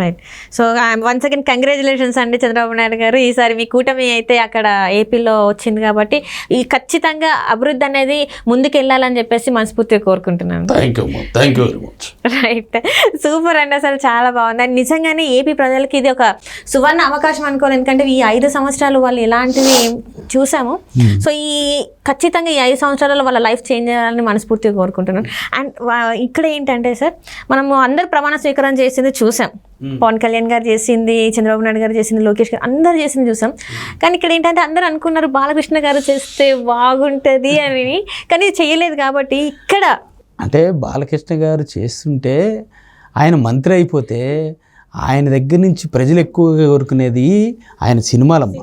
Right so once again congratulations అండి చంద్రబాబు నాయుడు గారు. ఈసారి మీ కూటమి అయితే అక్కడ ఏపీలో వచ్చింది కాబట్టి ఈ ఖచ్చితంగా అభివృద్ధి అనేది ముందుకు వెళ్ళాలని చెప్పేసి మనస్ఫూర్తిగా కోరుకుంటున్నాను. Thank you thank you very much right super అండి అసలు చాలా బాగుంది. అండ్ నిజంగానే ఏపీ ప్రజలకి ఇది ఒక సువర్ణ అవకాశం అనుకోను. ఎందుకంటే ఈ ఐదు సంవత్సరాలు వాళ్ళు ఇలాంటివి చూసాము. సో ఈ ఖచ్చితంగా ఈ ఐదు సంవత్సరాలలో వాళ్ళ లైఫ్ చేంజ్ చేయాలని మనస్ఫూర్తిగా కోరుకుంటున్నాను. అండ్ ఇక్కడ ఏంటంటే సార్ మనము అందరు ప్రమాణ స్వీకారం చేసింది చూసాం. పవన్ కళ్యాణ్ గారు చేసింది చంద్రబాబు నాయుడు గారు చేసింది లోకేష్ గారు అందరు చేసింది చూసాం. కానీ ఇక్కడ ఏంటంటే అందరూ అనుకున్నారు బాలకృష్ణ గారు చేస్తే బాగుంటుంది అని. కానీ చేయలేదు కాబట్టి ఇక్కడ అంటే బాలకృష్ణ గారు చేస్తుంటే ఆయన మంత్రి అయిపోతే ఆయన దగ్గర నుంచి ప్రజలు ఎక్కువగా కోరుకునేది ఆయన సినిమాలమ్మ.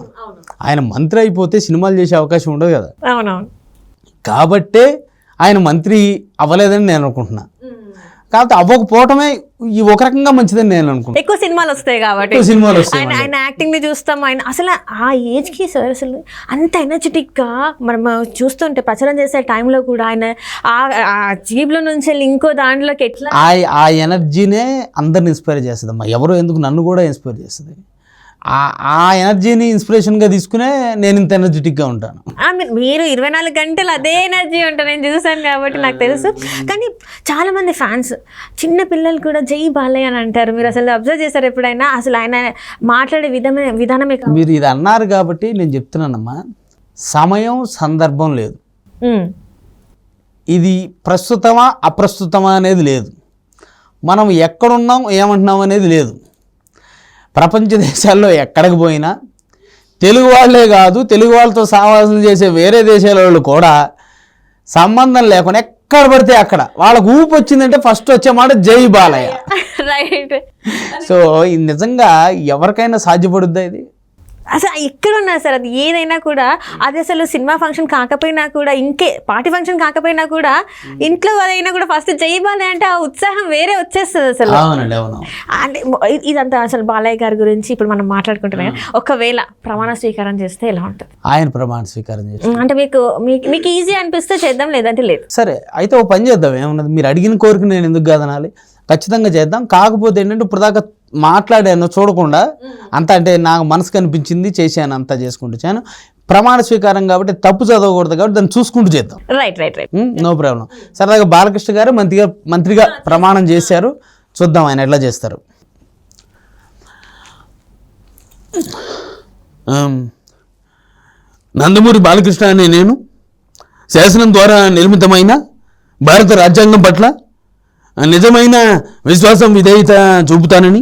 ఆయన మంత్రి అయిపోతే సినిమాలు చేసే అవకాశం ఉండదు కదా. అవునవును. కాబట్టే ఆయన మంత్రి అవ్వలేదని నేను అనుకుంటున్నా. కాకపోతే అవ్వకపోవటమే ఈ ఒక రకంగా మంచిదని నేను అనుకుంటున్నాను ఎక్కువ సినిమాలు వస్తాయి కాబట్టి. సినిమాలు వస్తాయి ఆయన యాక్టింగ్ని చూస్తాం ఆయన అసలు ఆ ఏజ్కి సార్ అసలు అంత ఎనర్జెటిక్గా మనం చూస్తుంటే ప్రచారం చేసే టైంలో కూడా ఆయన ఆ ఆ జీబ్లో నుంచి ఇంకో దాంట్లోకి ఎట్లా ఆ ఆ ఎనర్జీనే అందరిని ఇన్స్పైర్ చేస్తుంది అమ్మా ఎవరో ఎందుకు నన్ను కూడా ఇన్స్పైర్ చేస్తుంది. ఆ ఎనర్జీని ఇన్స్పిరేషన్గా తీసుకునే నేను ఇంత ఎనర్జెటిక్గా ఉంటాను. మీరు- ఇరవై నాలుగు గంటలు అదే ఎనర్జీ ఉంటుంది నేను చూసాను కాబట్టి నాకు తెలుసు. కానీ చాలా మంది ఫ్యాన్స్ చిన్న పిల్లలు కూడా జై బాలయ్య అని అంటారు. మీరు అసలు అబ్జర్వ్ చేశారు ఎప్పుడైనా? అసలు ఆయన మాట్లాడే విధమే విధానమే మీరు ఇది అన్నారు కాబట్టి నేను చెప్తున్నానమ్మా. సమయం సందర్భం లేదు. ఇది ప్రస్తుతమా అప్రస్తుతమా అనేది లేదు. మనం ఎక్కడున్నాం ఏమంటున్నాం అనేది లేదు. ప్రపంచ దేశాల్లో ఎక్కడికి పోయినా తెలుగు వాళ్ళే కాదు తెలుగు వాళ్ళతో సావాసం చేసే వేరే దేశాల వాళ్ళు కూడా సంబంధం లేకుండా ఎక్కడ పడితే అక్కడ వాళ్ళకు ఊపు వచ్చిందంటే ఫస్ట్ వచ్చే మాట జై బాలయ్య. రైట్ సో ఇది నిజంగా ఎవరికైనా సాధ్యపడుద్దా ఇది? అసలు ఎక్కడ ఉన్నా సార్ అది ఏదైనా కూడా అది అసలు సినిమా ఫంక్షన్ కాకపోయినా కూడా ఇంకే పార్టీ ఫంక్షన్ కాకపోయినా కూడా ఇంట్లో అదైనా కూడా ఫస్ట్ జయబాలే అంటే ఆ ఉత్సాహం వేరే వచ్చేస్తుంది అసలు. అంటే ఇదంతా అసలు బాలయ్య గారి గురించి ఇప్పుడు మనం మాట్లాడుకుంటున్నాం. ఒకవేళ ప్రమాణ స్వీకారం చేస్తే ఎలా ఉంటుంది? ఆయన ప్రమాణ స్వీకారం చేసి అంటే మీకు మీకు మీకు ఈజీ అనిపిస్తే చేద్దాం లేదంటే లేదు. సరే అయితే ఓ పని చేద్దాం ఏమన్నది? మీరు అడిగిన కోరిక నేను ఎందుకు కాదనాలి? ఖచ్చితంగా చేద్దాం కాకపోతే ఏంటంటే ఇప్పుడు దాకా మాట్లాడాను చూడకుండా అంత అంటే నాకు మనసు కనిపించింది చేశాను అంతా చేసుకుంటూ చాను ప్రమాణ స్వీకారం కాబట్టి తప్పు చదవకూడదు కాబట్టి దాన్ని చూసుకుంటూ చేద్దాం. Right right right no problem సరదాగా బాలకృష్ణ గారు మంత్రిగా మంత్రిగా ప్రమాణం చేశారు. చూద్దాం ఆయన ఎట్లా చేస్తారు. నందమూరి బాలకృష్ణ అనే నేను శాసనం ద్వారా నిర్మితమైన భారత రాజ్యాంగం పట్ల నిజమైన విశ్వాసం విధేయత చూపుతానని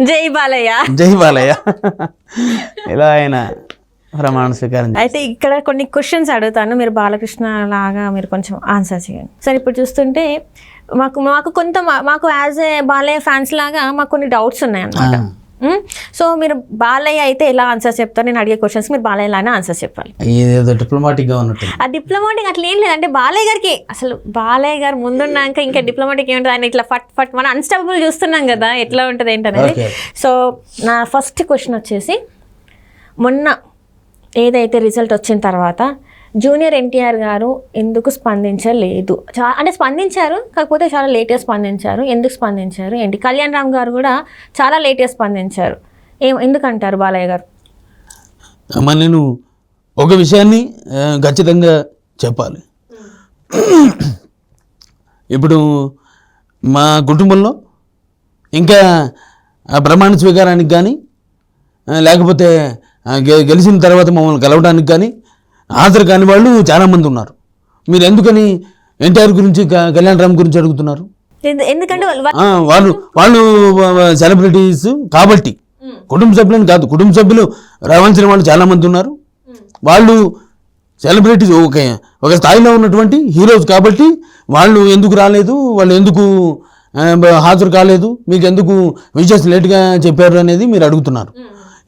జై బాలయ్య. జై బాలయ్య. ఇలా ఆయన ప్రమాణ స్వీకారం. అయితే ఇక్కడ కొన్ని క్వశ్చన్స్ అడుగుతాను. మీరు బాలకృష్ణ లాగా మీరు కొంచెం ఆన్సర్ చేయండి. సరే ఇప్పుడు చూస్తుంటే మాకు మాకు కొంత మాకు యాజ్ ఏ బాలయ్య ఫ్యాన్స్ లాగా మాకు కొన్ని డౌట్స్ ఉన్నాయి అన్నమాట? సో మీరు బాలయ్య అయితే ఎలా ఆన్సర్ చెప్తారు? నేను అడిగే క్వశ్చన్స్ మీరు బాలయ్య లానే ఆన్సర్ చెప్పాలి. ఇదేదో డిప్లొమాటిక్గా ఉన్నట్టు ఆ డిప్లొమాటిక్ అట్లా ఏం లేదంటే బాలయ్య గారికి. అసలు బాలయ్య గారు ముందున్నాక ఇంకా డిప్లొమాటిక్ ఏముంటుంది? ఆయన ఇట్లా ఫట్ ఫట్ మనం అన్స్టబుల్ చూస్తున్నాం కదా ఎట్లా ఉంటుంది ఏంటనేది. సో నా ఫస్ట్ క్వశ్చన్ వచ్చేసి మొన్న ఏదైతే రిజల్ట్ వచ్చిన తర్వాత జూనియర్ ఎన్టీఆర్ గారు ఎందుకు స్పందించలేదు? చా అంటే స్పందించారు కాకపోతే చాలా లేట్గా స్పందించారు. ఎందుకు స్పందించారు ఏంటి? కళ్యాణ్ రామ్ గారు కూడా చాలా లేట్గా స్పందించారు. ఏం ఎందుకంటారు బాలయ్య గారు? అమ్మ నేను ఒక విషయాన్ని ఖచ్చితంగా చెప్పాలి. ఇప్పుడు మా కుటుంబంలో ఇంకా ప్రమాణ స్వీకారానికి కానీ లేకపోతే గెలిచిన తర్వాత మమ్మల్ని కలవడానికి కానీ హాజరు కాని వాళ్ళు చాలామంది ఉన్నారు. మీరు ఎందుకని ఎన్టీఆర్ గురించి కళ్యాణ్ రామ్ గురించి అడుగుతున్నారు? ఎందు- ఎందుకంటే వాళ్ళు- వాళ్ళు సెలబ్రిటీస్ కాబట్టి. కుటుంబ సభ్యులని కాదు కుటుంబ సభ్యులు రావాల్సిన వాళ్ళు చాలా మంది ఉన్నారు వాళ్ళు సెలబ్రిటీస్ ఒక ఒక స్థాయిలో ఉన్నటువంటి హీరోస్ కాబట్టి వాళ్ళు ఎందుకు రాలేదు వాళ్ళు ఎందుకు హాజరు కాలేదు మీకు ఎందుకు విజయస్ లేట్గా చెప్పారు అనేది మీరు అడుగుతున్నారు.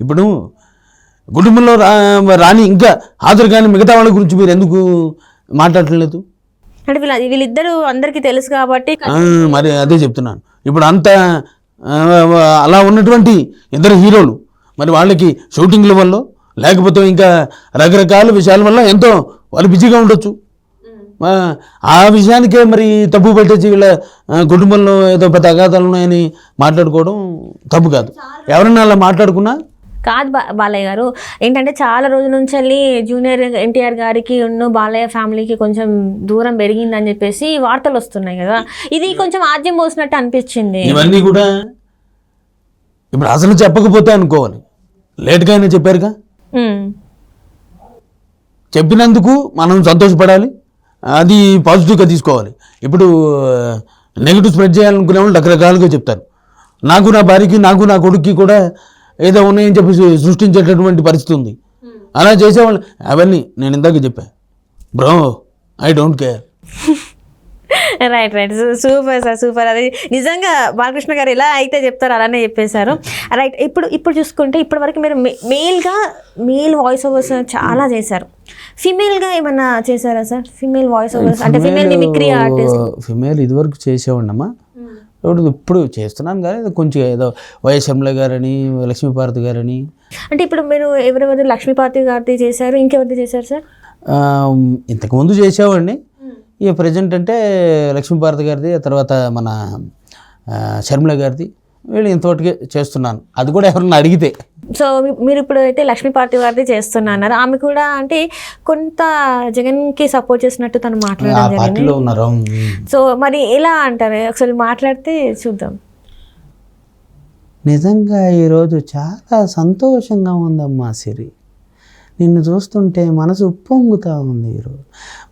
ఇప్పుడు కుటుంబంలో రా రాని ఇంకా హాజరు కాని మిగతా వాళ్ళ గురించి మీరు ఎందుకు మాట్లాడట్లేదు? అంటే వీళ్ళ వీళ్ళిద్దరూ అందరికీ తెలుసు కాబట్టి మరి అదే చెప్తున్నాను. ఇప్పుడు అంత అలా ఉన్నటువంటి ఇద్దరు హీరోలు మరి వాళ్ళకి షూటింగ్ల వల్ల లేకపోతే ఇంకా రకరకాల విషయాల వల్ల ఎంతో వాళ్ళు బిజీగా ఉండొచ్చు. ఆ, ఆ విషయానికే మరి తప్పు పెట్టేసి వీళ్ళ కుటుంబంలో ఏదో పెద్ద అగాధాలు ఉన్నాయని మాట్లాడుకోవడం తప్పు కాదు. ఎవరన్నా అలా మాట్లాడుకున్నా కాదు బా బాలయ్య గారు. ఏంటంటే చాలా రోజుల నుంచి వెళ్ళి జూనియర్ ఎన్టీఆర్ గారికి ఉన్న బాలయ్య ఫ్యామిలీకి కొంచెం దూరం పెరిగిందని చెప్పేసి వార్తలు వస్తున్నాయి కదా. ఇది కొంచెం ఆద్యం పోసినట్టు అనిపించింది. ఇవన్నీ కూడా ఇప్పుడు అసలు చెప్పకపోతే అనుకోవాలి లేట్గా అయినా చెప్పారుగా. చెప్పినందుకు మనం సంతోషపడాలి. అది పాజిటివ్గా తీసుకోవాలి. ఇప్పుడు నెగిటివ్ స్ప్రెడ్ చేయాలనుకునే వాళ్ళు రకరకాలుగా చెప్తారు. నాకు నా భార్యకి నాకు నా కొడుక్కి కూడా ఏదో ఉన్నాయని చెప్పి సృష్టించేటటువంటి పరిస్థితి ఉంది. అలా చేసేవాళ్ళు అవన్నీ నేను ఇందాక చెప్పా. Bro I don't care right right super sir super అది నిజంగా బాలకృష్ణ గారు ఎలా అయితే చెప్తారో అలానే చెప్పేశారు. రైట్ ఇప్పుడు ఇప్పుడు చూసుకుంటే ఇప్పటి వరకు మీరు మేల్గా మేల్ వాయిస్ ఓవర్స్ చాలా చేశారు. ఫిమేల్గా ఏమన్నా చేశారా సార్ ఫిమేల్ వాయిస్ ఓవర్స్ అంటే ఫిమేల్ మిమిక్రీ ఆర్టిస్ట్ ఫిమేల్ ఇదివరకు చేసేవాడినమ్మా. ఇప్పుడు ఇప్పుడు చేస్తున్నాను కానీ కొంచెం ఏదో వైఎస్ శర్మల గారని లక్ష్మీపార్వతి గారని. అంటే ఇప్పుడు మీరు ఎవరెవరు లక్ష్మీపార్తి గారిది చేశారు ఇంకెవరిది చేశారు సార్? ఇంతకుముందు చేసేవాడిని. ఇక ప్రజెంట్ అంటే లక్ష్మీభారతి గారిది తర్వాత మన ఆ, శర్మిల గారిది. వీళ్ళు ఇంతవరకే చేస్తున్నాను. అది కూడా ఎవరన్నా అడిగితే. సో మీరు ఇప్పుడు అయితే లక్ష్మీపార్తి గారిది చేస్తున్నారు ఆమె కూడా అంటే కొంత జగన్కి సపోర్ట్ చేసినట్టు తను మాట్లాడడం. సో మరి ఎలా అంటారు? ఒకసారి మాట్లాడితే చూద్దాం. నిజంగా ఈరోజు చాలా సంతోషంగా ఉందమ్మా సిరి. నిన్ను చూస్తుంటే మనసు ఉప్పొంగుతా ఉంది ఈరోజు.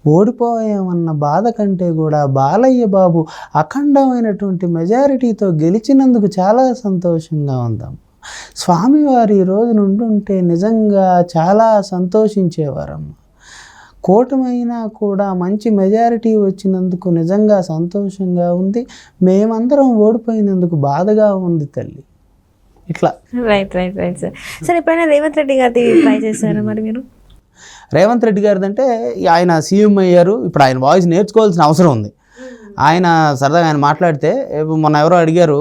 ఓడిపోయామన్న బాధ కంటే కూడా బాలయ్య బాబు అఖండమైనటువంటి మెజారిటీతో గెలిచినందుకు చాలా సంతోషంగా ఉందమ్మా స్వామివారు ఈరోజు రోజు నుండుంటే నిజంగా చాలా సంతోషించేవారమ్మా. కూటమైనా కూడా మంచి మెజారిటీ వచ్చినందుకు నిజంగా సంతోషంగా ఉంది. మేమందరం ఓడిపోయినందుకు బాధగా ఉంది తల్లి. ఇట్లా. Right right right sir sir ఎప్పుడైనా రేవంత్ రెడ్డి గారిది ట్రై చేశారా మరి మీరు? రేవంత్ రెడ్డి గారిది అంటే ఆయన సీఎం అయ్యారు. ఇప్పుడు ఆయన వాయిస్ నేర్చుకోవాల్సిన అవసరం ఉంది. ఆయన సరదాగా ఆయన మాట్లాడితే మొన్న ఎవరో అడిగారు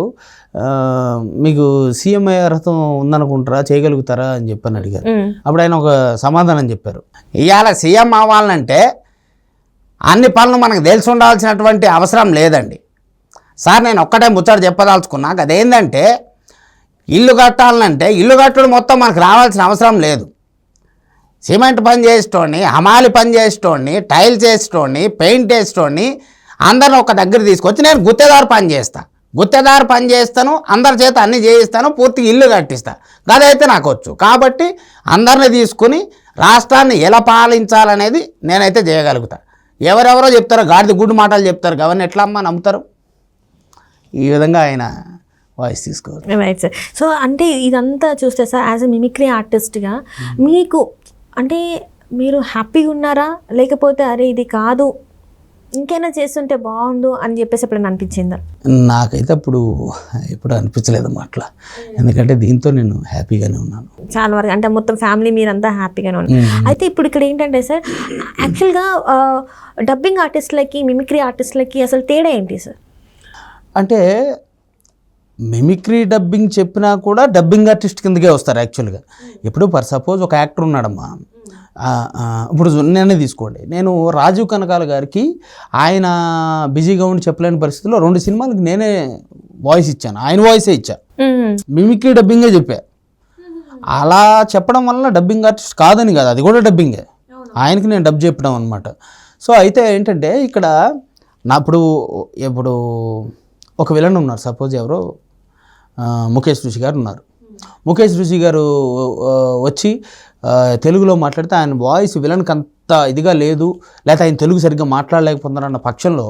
మీకు సీఎం అయ్యే అర్హత ఉందనుకుంటారా చేయగలుగుతారా అని చెప్పని అడిగారు. మ్మ్. అప్పుడు ఆయన ఒక సమాధానం చెప్పారు. ఇవాళ సీఎం అవ్వాలంటే అన్ని పనులు మనకు తెలిసి ఉండాల్సినటువంటి అవసరం లేదండి. సార్ నేను ఒక్కటే ముచ్చట చెప్పదలుచుకున్నా. అదేంటంటే ఇల్లు కట్టాలంటే ఇల్లు కట్టడం మొత్తం మనకు రావాల్సిన అవసరం లేదు. సిమెంట్ పని చేసేటోడిని హమాలి పని చేసేటోడిని టైల్స్ వేసేటోడిని పెయింట్ వేసేటోడిని అందరిని ఒక దగ్గర తీసుకొచ్చి నేను గుత్తేదారు పని చేస్తా. గుత్తేదారు పని చేస్తాను అందరి చేత అన్ని చేయిస్తాను పూర్తిగా ఇల్లు కట్టిస్తా. అదైతే నాకు వచ్చు. కాబట్టి అందరిని తీసుకుని రాష్ట్రాన్ని ఎలా పాలించాలనేది నేనైతే చేయగలుగుతా. ఎవరెవరో చెప్తారో గాడిద గుడ్డు మాటలు చెప్తారు గవర్నర్ ఎట్లా అమ్మా నమ్ముతారు? ఈ విధంగా ఆయన వాయిస్ తీసుకోవాలి రైట్ సార్ సో అంటే ఇదంతా చూస్తే సార్ యాజ్ ఎ మిమిక్రీ ఆర్టిస్ట్గా మీకు అంటే మీరు హ్యాపీగా ఉన్నారా? లేకపోతే అరే ఇది కాదు ఇంకైనా చేస్తుంటే బాగుండు అని చెప్పేసి ఎప్పుడైనా అనిపించిందా? నాకైతే అప్పుడు ఎప్పుడు అనిపించలేదమ్మా అట్లా ఎందుకంటే దీంతో నేను హ్యాపీగానే ఉన్నాను. చాలా వరకు అంటే మొత్తం ఫ్యామిలీ మీరంతా హ్యాపీగానే ఉన్నారు. అయితే ఇప్పుడు ఇక్కడ ఏంటంటే సార్ యాక్చువల్గా డబ్బింగ్ ఆర్టిస్ట్లకి మిమిక్రీ ఆర్టిస్ట్లకి అసలు తేడా ఏంటి సార్ అంటే మిమిక్రీ డబ్బింగ్ చెప్పినా కూడా డబ్బింగ్ ఆర్టిస్ట్ కిందకే వస్తారు యాక్చువల్గా. ఇప్పుడు ఫర్ సపోజ్ ఒక యాక్టర్ ఉన్నాడమ్మా. ఇప్పుడు నేనే తీసుకోండి. నేను రాజీవ్ కనకాల గారికి ఆయన బిజీగా ఉండి చెప్పలేని పరిస్థితిలో రెండు సినిమాలకు నేనే వాయిస్ ఇచ్చాను. ఆయన వాయిసే ఇచ్చా. మ్మ్. మిమిక్రీ డబ్బింగే చెప్పా. అలా చెప్పడం వల్ల డబ్బింగ్ ఆర్టిస్ట్ కాదని కాదు అది కూడా డబ్బింగే. ఆయనకి నేను డబ్ చెప్పడం అనమాట సో అయితే ఏంటంటే ఇక్కడ నా ఇప్పుడు ఇప్పుడు ఒక విలన్ ఉన్నారు. సపోజ్ ఎవరో ముఖేష్ ఋషి గారు ఉన్నారు. ముఖేష్ ఋషి గారు వచ్చి తెలుగులో మాట్లాడితే ఆయన వాయిస్ విలన్కి అంత ఇదిగా లేదు లేకపోతే ఆయన తెలుగు సరిగ్గా మాట్లాడలేకపోతున్నారన్న పక్షంలో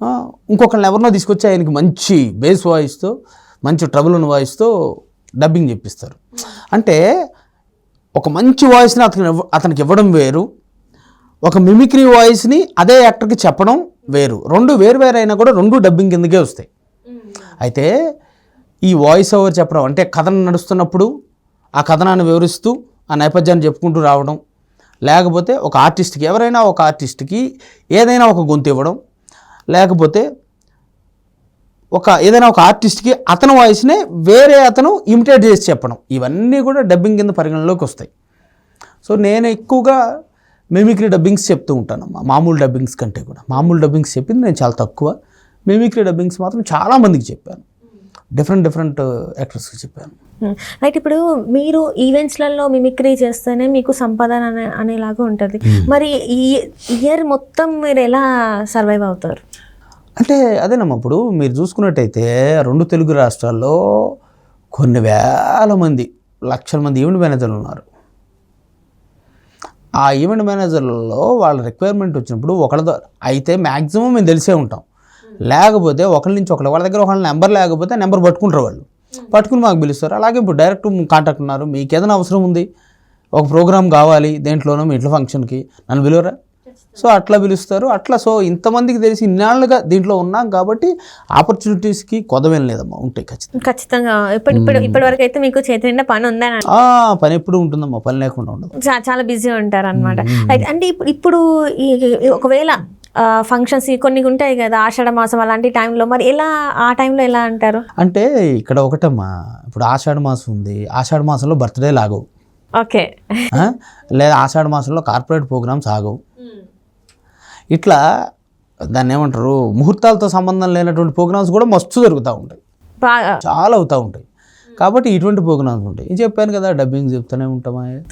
ఆ, ఇంకొకరిని ఎవరినో తీసుకొచ్చి ఆయనకి మంచి బేస్ వాయిస్తో మంచి ట్రబుల్ ఉన్న వాయిస్తో డబ్బింగ్ చెప్పిస్తారు అంటే ఒక మంచి వాయిస్ని ఇవ్వ- అతనికి ఇవ్వడం వేరు ఒక మిమిక్రీ వాయిస్ని అదే యాక్టర్కి చెప్పడం వేరు. రెండు వేరు వేరు అయినా కూడా రెండు డబ్బింగ్ కిందకే వస్తాయి. అయితే ఈ వాయిస్ ఓవర్ చెప్పడం అంటే కథనం నడుస్తున్నప్పుడు ఆ కథనాన్ని వివరిస్తూ ఆ నేపథ్యాన్ని చెప్పుకుంటూ రావడం. లేకపోతే ఒక ఆర్టిస్ట్కి ఎవరైనా ఒక ఆర్టిస్ట్కి ఏదైనా ఒక గొంతు ఇవ్వడం. లేకపోతే ఒక ఏదైనా ఒక ఆర్టిస్ట్కి అతని వాయిస్నే వేరే అతను ఇమిటేట్ చేసి చెప్పడం. ఇవన్నీ కూడా డబ్బింగ్ కింద పరిగణలోకి వస్తాయి. సో నేను ఎక్కువగా మిమిక్రీ డబ్బింగ్స్ చెప్తూ ఉంటాను. మామూలు డబ్బింగ్స్ కంటే కూడా. మామూలు డబ్బింగ్స్ చెప్పింది నేను చాలా తక్కువ. మిమిక్రీ డబ్బింగ్స్ మాత్రం చాలా మందికి చెప్పాను. డిఫరెంట్ డిఫరెంట్ యాక్టర్స్కి చెప్పాను. రైట్ ఇప్పుడు మీరు ఈవెంట్స్లలో మిమిక్రీ చేస్తేనే మీకు సంపాదన అనే అనేలాగా ఉంటుంది. మరి ఈ ఇయర్ మొత్తం మీరు ఎలా సర్వైవ్ అవుతారు? అంటే అదేనమ్మా ఇప్పుడు మీరు చూసుకున్నట్టయితే రెండు తెలుగు రాష్ట్రాల్లో కొన్ని వేల మంది లక్షల మంది ఈవెంట్ మేనేజర్లు ఉన్నారు. ఆ ఈవెంట్ మేనేజర్లలో వాళ్ళ రిక్వైర్మెంట్ వచ్చినప్పుడు ఒకళ్ళ ద్వారా అయితే మ్యాక్సిమం మేము తెలిసే ఉంటాం. లేకపోతే ఒకళ్ళ నుంచి ఒకళ్ళ వాళ్ళ దగ్గర ఒకళ్ళ నెంబర్ లేకపోతే నెంబర్ పట్టుకుంటారు వాళ్ళు. పట్టుకుని మాకు పిలుస్తారు. అలాగే ఇప్పుడు డైరెక్ట్ కాంటాక్ట్ ఉన్నారు. మీకు ఏదైనా అవసరం ఉంది ఒక ప్రోగ్రామ్ కావాలి దేంట్లోనో మీ ఇంట్లో ఫంక్షన్కి నన్ను పిలువరా? సో అట్లా పిలుస్తారు. అట్లా సో ఇంతమందికి తెలిసి ఇన్నాళ్ళుగా దీంట్లో ఉన్నాం కాబట్టి ఆపర్చునిటీస్కి కొదవేం లేదమ్మా ఉంటాయి ఖచ్చితంగా. ఖచ్చితంగా. ఇప్పుడు ఇప్పుడు ఇప్పటి వరకు అయితే మీకు చేతి నిండా పని ఉందని ఆ, పని ఎప్పుడు ఉంటుందమ్మా పని లేకుండా ఉండదు. చాలా బిజీ ఉంటారు అనమాట అంటే ఇప్పుడు ఇప్పుడు ఒకవేళ ఫంక్షన్స్ కొన్ని ఉంటాయి కదా ఆషాఢ మాసం అలాంటి టైంలో మరి ఎలా ఆ టైంలో ఎలా అంటారు? అంటే ఇక్కడ ఒకటమ్మా ఇప్పుడు ఆషాఢ మాసం ఉంది. ఆషాఢ మాసంలో బర్త్డే లాగవు. ఓకే? లేదా ఆషాఢ మాసంలో కార్పొరేట్ ప్రోగ్రామ్స్ ఆగవు. ఇట్లా దాన్ని ఏమంటారు ముహూర్తాలతో సంబంధం లేనటువంటి ప్రోగ్రామ్స్ కూడా మస్తు జరుగుతూ ఉంటాయి. చాలా అవుతూ ఉంటాయి. కాబట్టి ఇటువంటి ప్రోగ్రామ్స్ ఉంటాయి. చెప్పాను కదా డబ్బింగ్ చెప్తూనే ఉంటామా